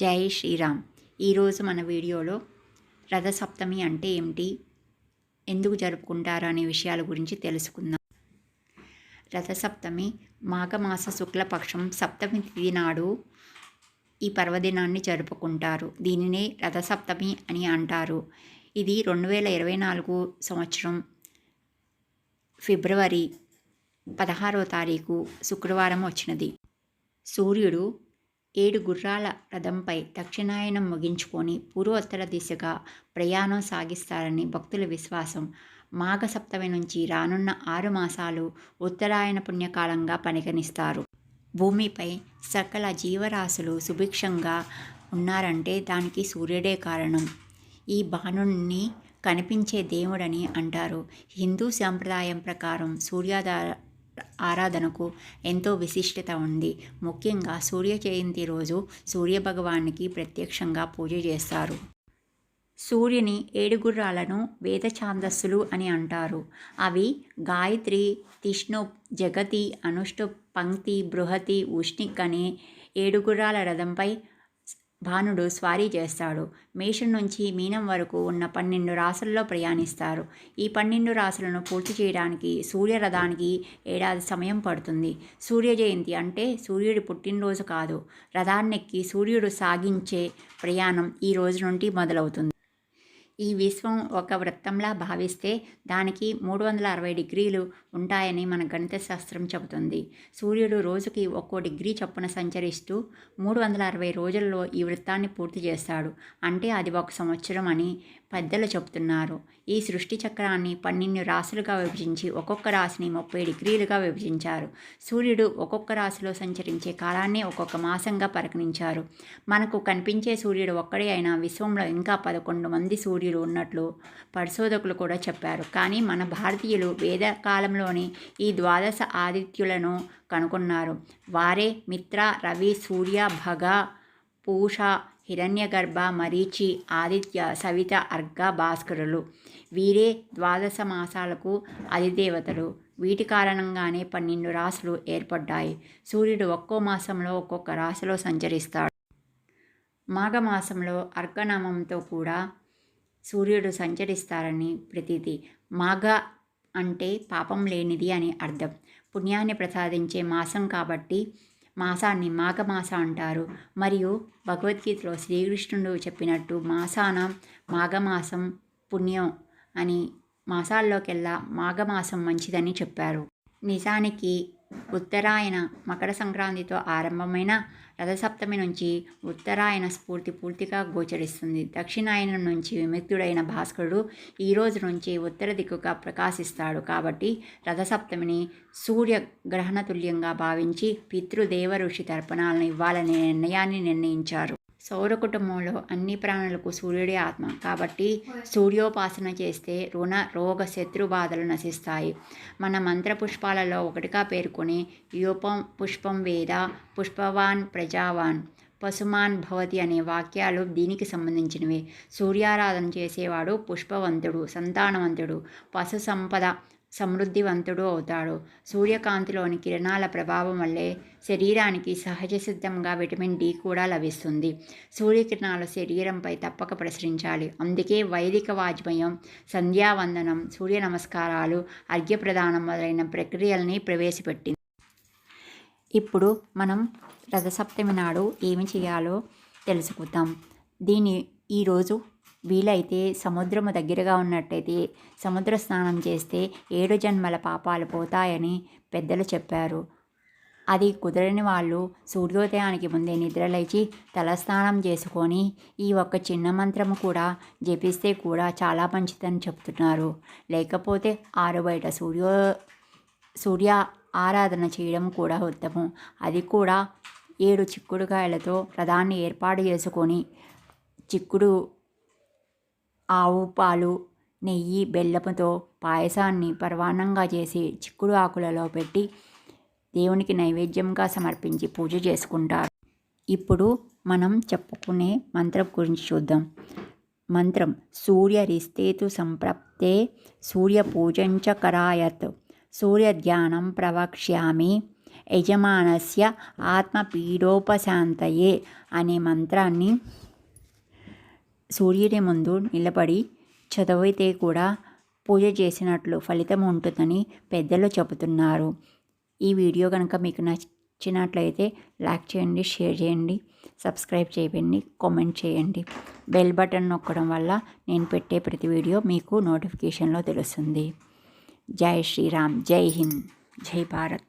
జై శ్రీరామ్. ఈరోజు మన వీడియోలో రథసప్తమి అంటే ఏమిటి? ఎందుకు జరుపుకుంటారు అనే విషయాల గురించి తెలుసుకుందాం. రథసప్తమి మాఘమాస శుక్లపక్షం సప్తమి తిథి నాడు ఈ పర్వదినాన్ని జరుపుకుంటారు. దీనినే రథసప్తమి అని అంటారు. ఇది రెండు వేల ఇరవై నాలుగు సంవత్సరం ఫిబ్రవరి పదహారో తారీఖు శుక్రవారం వచ్చినది. సూర్యుడు ఏడు గుర్రాల రథంపై దక్షిణాయనం ముగించుకొని పూర్వోత్తర దిశగా ప్రయాణం సాగిస్తారని భక్తుల విశ్వాసం. మాఘ సప్తమి నుంచి రానున్న ఆరు మాసాలు ఉత్తరాయణ పుణ్యకాలంగా పరిగణిస్తారు. భూమిపై సకల జీవరాశులు సుభిక్షంగా ఉన్నారంటే దానికి సూర్యుడే కారణం. ఈ బాణుణ్ణి కనిపించే దేవుడని అంటారు. హిందూ సాంప్రదాయం ప్రకారం సూర్యాధార ఆరాధనకు ఎంతో విశిష్టత ఉంది. ముఖ్యంగా సూర్య జయంతి రోజు సూర్య భగవానికి ప్రత్యక్షంగా పూజ చేస్తారు. సూర్యుని ఏడుగుర్రాలను వేదఛాందస్సులు వేద ఛాందస్సులు అని అంటారు. అవి గాయత్రి తిష్ణు జగతి అనుష్టు పంక్తి బృహతి ఉష్ణిక్ అనే ఏడుగుర్రాల రథంపై భానుడు స్వారీ చేస్తాడు. మేషం నుంచి మీనం వరకు ఉన్న పన్నెండు రాసుల్లో ప్రయాణిస్తారు. ఈ పన్నెండు రాసులను పూర్తి చేయడానికి సూర్యరథానికి ఏడాది సమయం పడుతుంది. సూర్య జయంతి అంటే సూర్యుడి పుట్టినరోజు కాదు. రథాన్నెక్కి సూర్యుడు సాగించే ప్రయాణం ఈ రోజు నుండి మొదలవుతుంది. ఈ విశ్వం ఒక వృత్తంలా భావిస్తే దానికి మూడు వందల అరవై డిగ్రీలు ఉంటాయని మన గణిత శాస్త్రం చెబుతుంది. సూర్యుడు రోజుకి ఒక్కో డిగ్రీ చొప్పున సంచరిస్తూ మూడు వందల అరవై రోజుల్లో ఈ వృత్తాన్ని పూర్తి చేస్తాడు. అంటే అది ఒక సంవత్సరం అని పెద్దలు చెబుతున్నారు. ఈ సృష్టి చక్రాన్ని పన్నెండు రాశులుగా విభజించి ఒక్కొక్క రాశిని ముప్పై డిగ్రీలుగా విభజించారు. సూర్యుడు ఒక్కొక్క రాశిలో సంచరించే కాలాన్ని ఒక్కొక్క మాసంగా పరిగణించారు. మనకు కనిపించే సూర్యుడు ఒక్కడే అయినా విశ్వంలో ఇంకా పదకొండు మంది సూర్యులు ఉన్నట్లు పరిశోధకులు కూడా చెప్పారు. కానీ మన భారతీయులు వేద కాలంలోని ఈ ద్వాదశ ఆదిత్యులను కనుగొన్నారు. వారే మిత్ర రవి సూర్య భగ పూష హిరణ్యగర్భ మరీచి ఆదిత్య సవిత అర్ఘ భాస్కరులు. వీరే ద్వాదశ మాసాలకు అధిదేవతలు. వీటి కారణంగానే పన్నెండు రాసులు ఏర్పడ్డాయి. సూర్యుడు ఒక్కో మాసంలో ఒక్కొక్క రాశిలో సంచరిస్తాడు. మాఘమాసంలో అర్ఘనామంతో కూడా సూర్యుడు సంచరిస్తారని ప్రతీతి. మాఘ అంటే పాపం లేనిది అని అర్థం. పుణ్యాన్ని ప్రసాదించే మాసం కాబట్టి మాసాన్ని మాఘమాస అంటారు. మరియు భగవద్గీతలో శ్రీకృష్ణుడు చెప్పినట్టు మాసాన మాఘమాసం పుణ్యం అని మాసాల్లోకెల్లా మాఘమాసం మంచిదని చెప్పారు. నిజానికి ఉత్తరాయణ మకర సంక్రాంతితో ఆరంభమైన రథసప్తమి నుంచి ఉత్తరాయణ స్ఫూర్తి పూర్తిగా గోచరిస్తుంది. దక్షిణాయనం నుంచి విముక్తుడైన భాస్కరుడు ఈ రోజు నుంచి ఉత్తర దిక్కుగా ప్రకాశిస్తాడు కాబట్టి రథసప్తమిని సూర్య గ్రహణ తుల్యంగా భావించి పితృదేవ ఋషి తర్పణాలను ఇవ్వాలనే నిర్ణయాన్ని నిర్ణయించారు. సౌర కుటుంబంలో అన్ని ప్రాణులకు సూర్యుడే ఆత్మ. కాబట్టి సూర్యోపాసన చేస్తే రుణ రోగ శత్రు బాధలు నశిస్తాయి. మన మంత్ర పుష్పాలలో ఒకటిగా పేర్కొని యూపం పుష్పం వేద పుష్పవాన్ ప్రజావాన్ పశుమాన్ భవతి అనే వాక్యాలు దీనికి సంబంధించినవి. సూర్యారాధన చేసేవాడు పుష్పవంతుడు సంతానవంతుడు పశు సంపద సమృద్ధివంతుడు అవుతాడు. సూర్యకాంతిలోని కిరణాల ప్రభావం వల్లే శరీరానికి సహజ సిద్ధంగా విటమిన్ డి కూడా లభిస్తుంది. సూర్యకిరణాలు శరీరంపై తప్పక ప్రసరించాలి. అందుకే వైదిక వాజ్మయం సంధ్యావందనం సూర్య నమస్కారాలు అర్ఘ్యప్రదానం మొదలైన ప్రక్రియల్ని ప్రవేశపెట్టింది. ఇప్పుడు మనం రథసప్తమి నాడు ఏమి చేయాలో తెలుసుకుందాం. దీని ఈరోజు వీలైతే సముద్రము దగ్గరగా ఉన్నట్టయితే సముద్ర స్నానం చేస్తే ఏడు జన్మల పాపాలు పోతాయని పెద్దలు చెప్పారు. అది కుదరని వాళ్ళు సూర్యోదయానికి ముందే నిద్రలేచి తలస్నానం చేసుకొని ఈ ఒక్క చిన్న మంత్రము కూడా జపిస్తే కూడా చాలా మంచిదని చెప్తున్నారు. లేకపోతే ఆరు బయట సూర్యో సూర్య ఆరాధన చేయడం కూడా ఉత్తమం. అది కూడా ఏడు చిక్కుడుకాయలతో రథాన్ని ఏర్పాటు చేసుకొని చిక్కుడు ఆవు పాలు నెయ్యి బెల్లముతో పాయసాన్ని పర్వాణంగా చేసి చిక్కుడు ఆకులలో పెట్టి దేవునికి నైవేద్యంగా సమర్పించి పూజ చేసుకుంటారు. ఇప్పుడు మనం చెప్పుకునే మంత్రం గురించి చూద్దాం. మంత్రం సూర్య రిస్తేతు సంప్రప్తే సూర్య పూజంచ కరాయత్ సూర్య ధ్యానం ప్రవక్ష్యామి యజమానస్య ఆత్మపీడోపశాంతయే అనే మంత్రాన్ని సూర్యుని ముందు నిలబడి చదివితే కూడా పూజ చేసినట్లు ఫలితం ఉంటుందని పెద్దలు చెబుతున్నారు. ఈ వీడియో కనుక మీకు నచ్చినట్లయితే లైక్ చేయండి షేర్ చేయండి సబ్స్క్రైబ్ చేయండి కామెంట్ చేయండి. బెల్ బటన్ నొక్కడం వల్ల నేను పెట్టే ప్రతి వీడియో మీకు నోటిఫికేషన్లో తెలుస్తుంది. జై శ్రీరామ్ జై హింద్ జై భారత్.